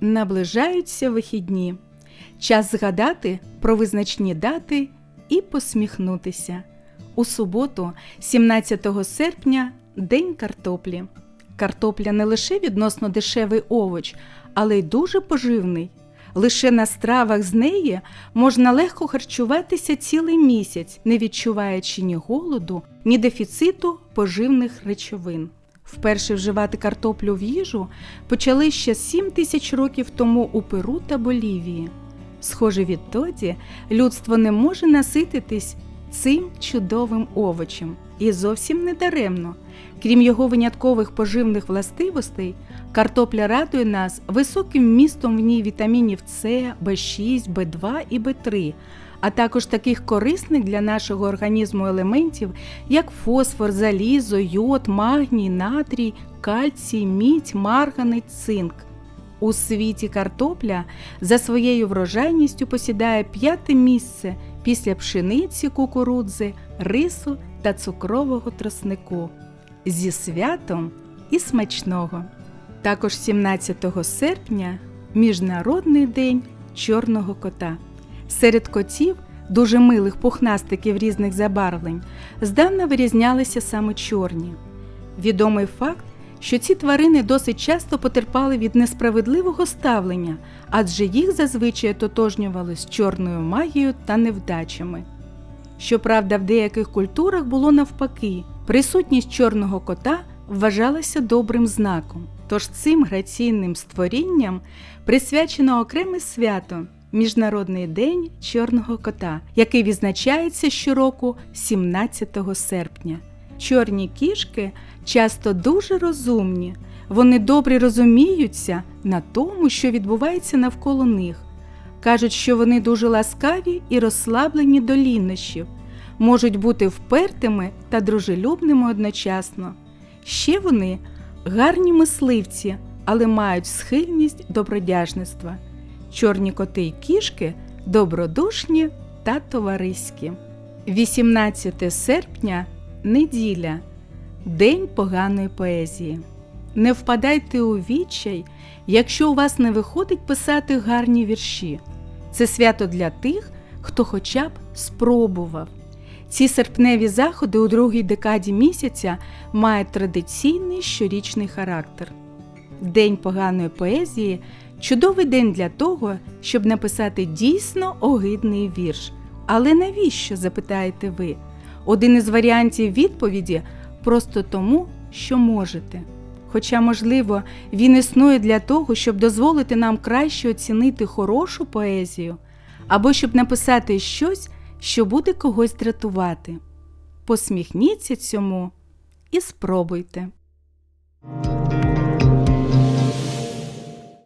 Наближаються вихідні. Час згадати про визначні дати і посміхнутися. У суботу, 17 серпня, День картоплі. Картопля не лише відносно дешевий овоч, але й дуже поживний. Лише на стравах з неї можна легко харчуватися цілий місяць, не відчуваючи ні голоду, ні дефіциту поживних речовин. Вперше вживати картоплю в їжу почали ще 7 тисяч років тому у Перу та Болівії. Схоже, відтоді людство не може насититись цим чудовим овочем. І зовсім не даремно. Крім його виняткових поживних властивостей, картопля радує нас високим вмістом в ній вітамінів С, В6, В2 і В3, а також таких корисних для нашого організму елементів, як фосфор, залізо, йод, магній, натрій, кальцій, мідь, марганець, цинк. У світі картопля за своєю врожайністю посідає п'яте місце після пшениці, кукурудзи, рису та цукрового троснику. Зі святом і смачного. Також 17 серпня Міжнародний день чорного кота. Серед котів, дуже милих пухнастиків різних забарвлень, здавна вирізнялися саме чорні. Відомий факт, що ці тварини досить часто потерпали від несправедливого ставлення, адже їх зазвичай тотожнювали з чорною магією та невдачами. Щоправда, в деяких культурах було навпаки, присутність чорного кота вважалася добрим знаком. Тож цим граційним створінням присвячено окреме свято Міжнародний день чорного кота, який відзначається щороку 17 серпня. Чорні кішки часто дуже розумні, вони добре розуміються на тому, що відбувається навколо них. Кажуть, що вони дуже ласкаві і розслаблені до лінощів, можуть бути впертими та дружелюбними одночасно. Ще вони гарні мисливці, але мають схильність до бродяжництва. Чорні коти й кішки добродушні та товариські. 18 серпня неділя День поганої поезії. Не впадайте у відчай, якщо у вас не виходить писати гарні вірші. Це свято для тих, хто хоча б спробував. Ці серпневі заходи у другій декаді місяця мають традиційний щорічний характер. День поганої поезії чудовий день для того, щоб написати дійсно огидний вірш. Але навіщо, запитаєте ви? Один із варіантів відповіді просто тому, що можете. Хоча, можливо, він існує для того, щоб дозволити нам краще оцінити хорошу поезію, або щоб написати щось, що буде когось дратувати. Посміхніться цьому і спробуйте.